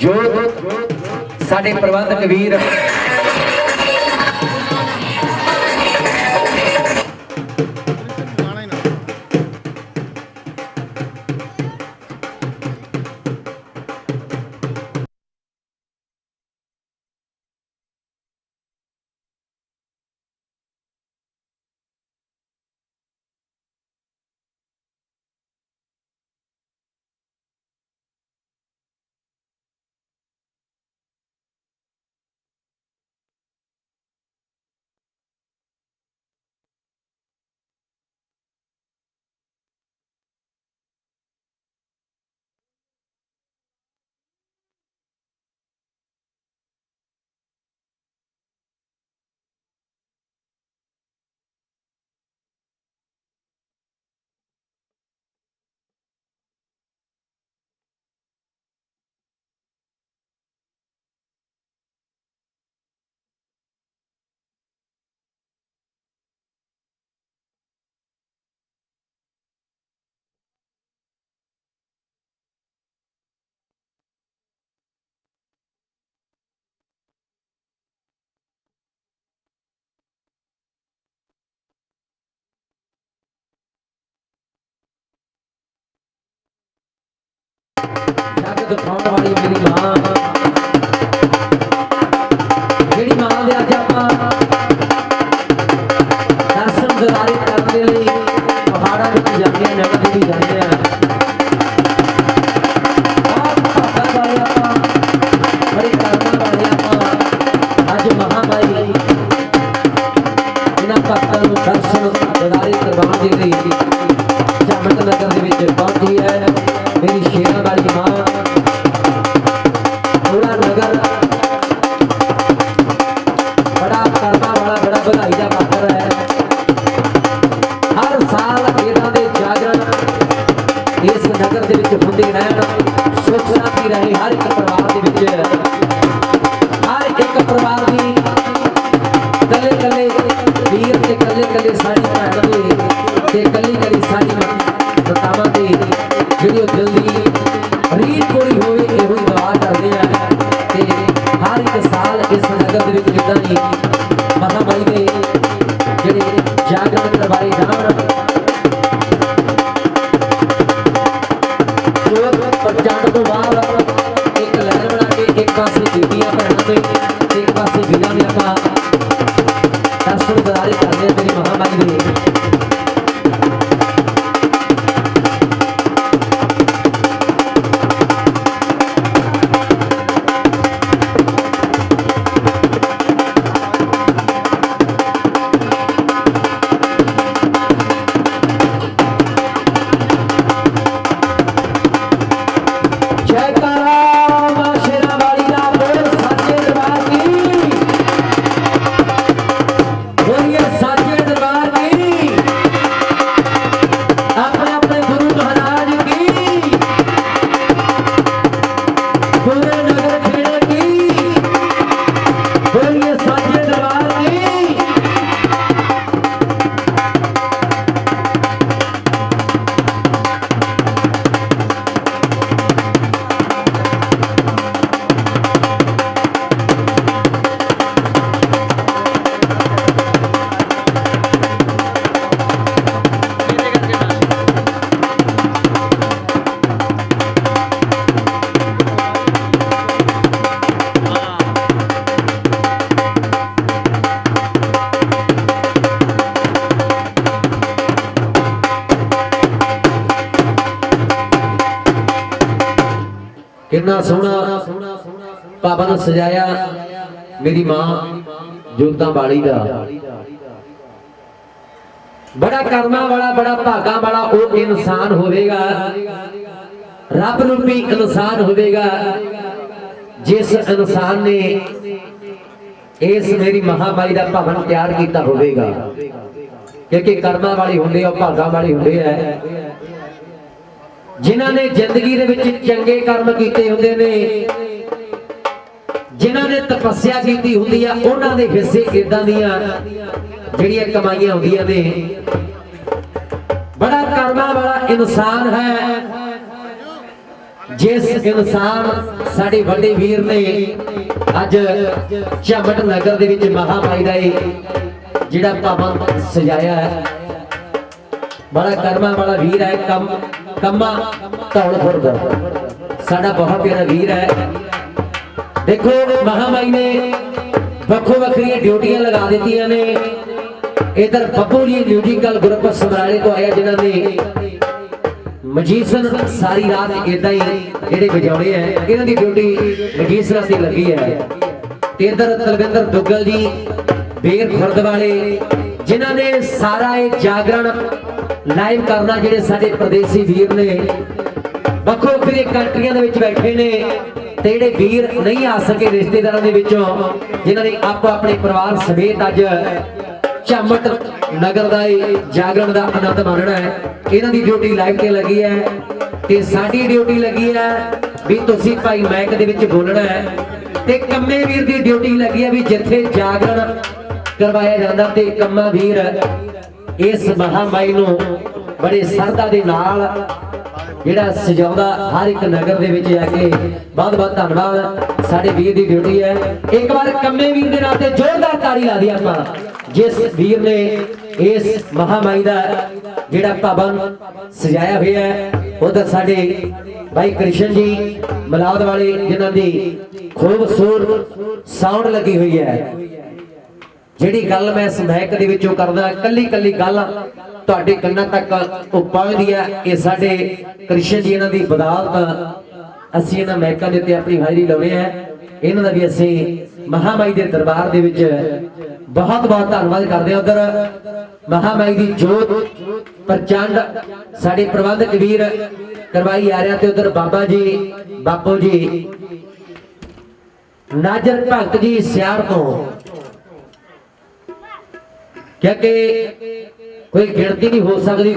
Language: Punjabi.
ਜੋ ਸਾਡੇ ਪ੍ਰਬੰਧਕ ਵੀਰ ਜੱਗ ਦਿਖਾਉਣ ਵਾਲੀ ਮੇਰੀ ਮਾਂ। ਜਿਹੜੀ ਮਾਂ ਦੇ ਅੱਜ ਆਪਾਂ ਸੁਖ ਰਹੇ ਹਰ ਇੱਕ ਪਰਿਵਾਰ ਦੇ ਵਿੱਚ। ਹਰ ਇੱਕ ਪਰਿਵਾਰ ਦੀ ਕੱਲੇ ਕੱਲੇ ਵੀਰ ਤੇ ਕੱਲੇ ਕੱਲੇ ਸਾਡੀ ਭੈਣ ਦੇ ਤੇ ਕੱਲੀ ਕੱਲੀ ਸਾਡੀ ਮਾਤਾਵਾਂ ਦੀ ਜਿਹੜੀ ਉਹ ਜਲਦੀ ਦੀ ਰੀਤ ਪੂਰੀ ਹੋਵੇ, ਇਹੋ ਹੀ ਦੁਆ ਕਰਦੇ ਆ। ਤੇ ਹਰ ਇੱਕ ਸਾਲ ਇਸ ਨਗਰ ਦੇ ਵਿੱਚ ਜਿੱਦਾਂ ਦੀ ਕਿੰਨਾ ਸੋਹਣਾ ਬਾਬਾ ਨੇ ਸਜਾਇਆ ਮੇਰੀ ਮਾਂ ਜੋਤਾਂ ਵਾਲੀ ਦਾ। ਬੜਾ ਕਰਮਾਂ ਵਾਲਾ, ਬੜਾ ਭਾਗਾਂ ਵਾਲਾ ਉਹ ਇਨਸਾਨ ਹੋਵੇਗਾ। ਰੱਬ ਰੂਪੀ ਇਨਸਾਨ ਹੋਵੇਗਾ। ਜਿਸ ਇਨਸਾਨ ਨੇ ਇਸ ਮੇਰੀ ਮਹਾਮਾਈ ਦਾ ਭਵਨ ਤਿਆਰ ਕੀਤਾ ਹੋਵੇਗਾ। ਕਿਉਂਕਿ ਕਰਮਾਂ ਵਾਲੀ ਹੁੰਦੇ ਆ ਭਾਗਾਂ ਵਾਲੀ ਹੁੰਦੇ ਆ। ਜਿਨ੍ਹਾਂ ਨੇ ਜ਼ਿੰਦਗੀ ਦੇ ਵਿੱਚ ਚੰਗੇ ਕਰਮ ਕੀਤੇ ਹੁੰਦੇ ਨੇ, ਜਿਨ੍ਹਾਂ ਨੇ ਤਪੱਸਿਆ ਕੀਤੀ ਹੁੰਦੀ ਆ, ਉਹਨਾਂ ਦੇ ਹਿੱਸੇ ਇਦਾਂ ਦੀਆਂ ਜਿਹੜੀਆਂ ਕਮਾਈਆਂ ਹੁੰਦੀਆਂ ਨੇ। ਬੜਾ ਕਰਮਾਂ ਵਾਲਾ ਇਨਸਾਨ ਹੈ। ਜਿਸ ਇਨਸਾਨ ਸਾਡੇ ਵੱਡੇ ਵੀਰ ਨੇ ਅੱਜ ਝਮਟ ਨਗਰ ਦੇ ਵਿੱਚ ਮਹਾਮਾਈ ਦਾ ਇਹ ਜਿਹੜਾ ਭਵਨ ਸਜਾਇਆ ਹੈ। ਬੜਾ ਕਰਮਾ ਵਾਲਾ ਵੀਰ ਹੈ ਕੰਮ। ਕੰਮਾ ਧੌਲਪੁਰ ਦਾ ਸਾਡਾ ਬਹੁਤ ਪਿਆਰਾ ਵੀਰ ਹੈ। ਦੇਖੋ, ਮਹਾਮਾਈ ਨੇ ਵੱਖੋ ਵੱਖਰੀਆਂ ਡਿਊਟੀਆਂ ਲਗਾ ਦਿੱਤੀਆਂ ਨੇ। ਇਧਰ ਬੱਬੂ ਜੀ ਮਿਊਜ਼ੀਕਲ ਗਰੁੱਪ ਸਮਰਾਲੇ ਤੋਂ ਆਇਆ ਜਿਨ੍ਹਾਂ ਨੇ ਮਜੀਸਨ ਸਾਰੀ ਰਾਤ ਇਦਾਂ ਹੀ ਜਿਹੜੇ ਵਜਾਉਣੇ ਆ, ਇਹਨਾਂ ਦੀ ਡਿਊਟੀ ਮਜੀਸਨਾਂ ਦੀ ਲੱਗੀ ਹੈ। ਤੇ ਇਧਰ ਤਲਵਿੰਦਰ ਦੁੱਗਲ ਜੀ, ਬੇਰ ਖੁਰਦ ਵਾਲੇ, ਜਿਨ੍ਹਾਂ ਨੇ ਸਾਰਾ ਇਹ ਜਾਗਰਣ ਲਾਈਵ ਕਰਨਾ ਜਿਹੜੇ ਸਾਡੇ ਪ੍ਰਦੇਸੀ ਵੀਰ ਨੇ। ਵੱਖੋ ਵੱਖਰੀਆਂ ਕੰਟਰੀਆਂ ਦੇ ਵਿੱਚ ਬੈਠੇ ਨੇ। ਤੇ ਜਿਹੜੇ ਵੀਰ ਨਹੀਂ ਆ ਸਕੇ ਰਿਸ਼ਤੇਦਾਰਾਂ ਦੇ ਵਿੱਚੋਂ, ਜਿਨ੍ਹਾਂ ਨੇ ਆਪੋ ਆਪਣੇ ਪਰਿਵਾਰ ਸਮੇਤ ਅੱਜ ਝਮਟ ਨਗਰ ਦਾ ਇਹ ਜਾਗਰਣ ਦਾ ਆਨੰਦ ਮਾਣਨਾ ਹੈ। ਇਹਨਾਂ ਦੀ ਡਿਊਟੀ ਲਾਈਵ ਤੇ ਲੱਗੀ ਹੈ ਤੇ ਸਾਡੀ ਡਿਊਟੀ ਲੱਗੀ ਹੈ ਵੀ ਤੁਸੀਂ ਭਾਈ ਮਾਈਕ ਦੇ ਵਿੱਚ ਬੋਲਣਾ ਹੈ। ਤੇ ਕੰਮੇ ਵੀਰ ਦੀ ਡਿਊਟੀ ਲੱਗੀ ਹੈ ਵੀ ਜਿੱਥੇ ਜਾਗਰਣ ਕਰਵਾਇਆ ਜਾਂਦਾ ਤੇ ਕੰਮਾ ਵੀਰ ਇਸ ਮਹਾਮਾਈ ਨੂੰ ਬੜੇ ਸਰਦਾ ਦੇ ਨਾਲ ਜਿਹੜਾ ਸਜਾਉਂਦਾ ਹਰ ਇੱਕ ਨਗਰ ਦੇ ਵਿੱਚ ਜਾ ਕੇ ਬਹੁਤ ਬਹੁਤ ਧੰਨਵਾਦ। ਸਾਡੇ ਵੀਰ ਦੀ ਡਿਊਟੀ ਹੈ। ਇੱਕ ਵਾਰ ਕੰਮੇ ਵੀਰ ਦੇ ਨਾਂ ਤੇ ਜ਼ੋਰਦਾਰ ਤਾੜੀ ਲਾ ਦੀ ਆਪਾਂ। ਜਿਸ ਵੀਰ ਨੇ ਇਸ ਮਹਾਮਾਈ ਦਾ ਜਿਹੜਾ ਭਵਨ ਸਜਾਇਆ ਹੋਇਆ ਹੈ, ਉਧਰ ਸਾਡੇ ਭਾਈ ਕ੍ਰਿਸ਼ਨ ਜੀ ਮਲਾਦ ਵਾਲੇ, ਜਿਨ੍ਹਾਂ ਦੀ ਖੂਬਸੂਰਤ ਸਾਊਂਡ ਲੱਗੀ ਹੋਈ ਹੈ। ਜਿਹੜੀ ਗੱਲ ਮੈਂ ਇਸ ਮਹਿਕ ਦੇ ਵਿੱਚੋਂ ਕਰਦਾ ਕੱਲੀ ਕੱਲੀ ਗੱਲ ਤੁਹਾਡੇ ਕੰਨਾਂ ਤੱਕ ਉਹ ਪਹੁੰਚਦੀ ਹੈ। ਇਹ ਸਾਡੇ ਕ੍ਰਿਸ਼ਨ ਜੀ ਇਹਨਾਂ ਦੀ ਬਦਾਲਤ ਅਸੀਂ ਇਹਨਾਂ ਮਹਿਕਾਂ ਦੇ ਉੱਤੇ ਆਪਣੀ ਹਾਜ਼ਰੀ ਲਾਉਣੇ ਆ। ਇਹਨਾਂ ਦਾ ਵੀ ਅਸੀਂ ਮਹਾਮਾਈ ਦੇ ਦਰਬਾਰ ਦੇ ਵਿੱਚ ਬਹੁਤ ਬਹੁਤ ਧੰਨਵਾਦ ਕਰਦੇ ਹਾਂ। ਉਧਰ ਮਹਾਮਾਈ ਦੀ ਜੋਤ ਪ੍ਰਚੰਡ ਸਾਡੇ ਪ੍ਰਬੰਧਕ ਵੀਰ ਕਰਵਾਈ ਆ ਰਿਹਾ ਤੇ ਉਧਰ ਬਾਬਾ ਜੀ, ਬਾਪੂ ਜੀ। ਨਾਜਰ ਭਗਤ ਜੀ ਸਿਆਰ ਤੋਂ ਕਿਉਂਕਿ ਕੋਈ ਗਿਣਤੀ ਨਹੀਂ ਹੋ ਸਕਦੀ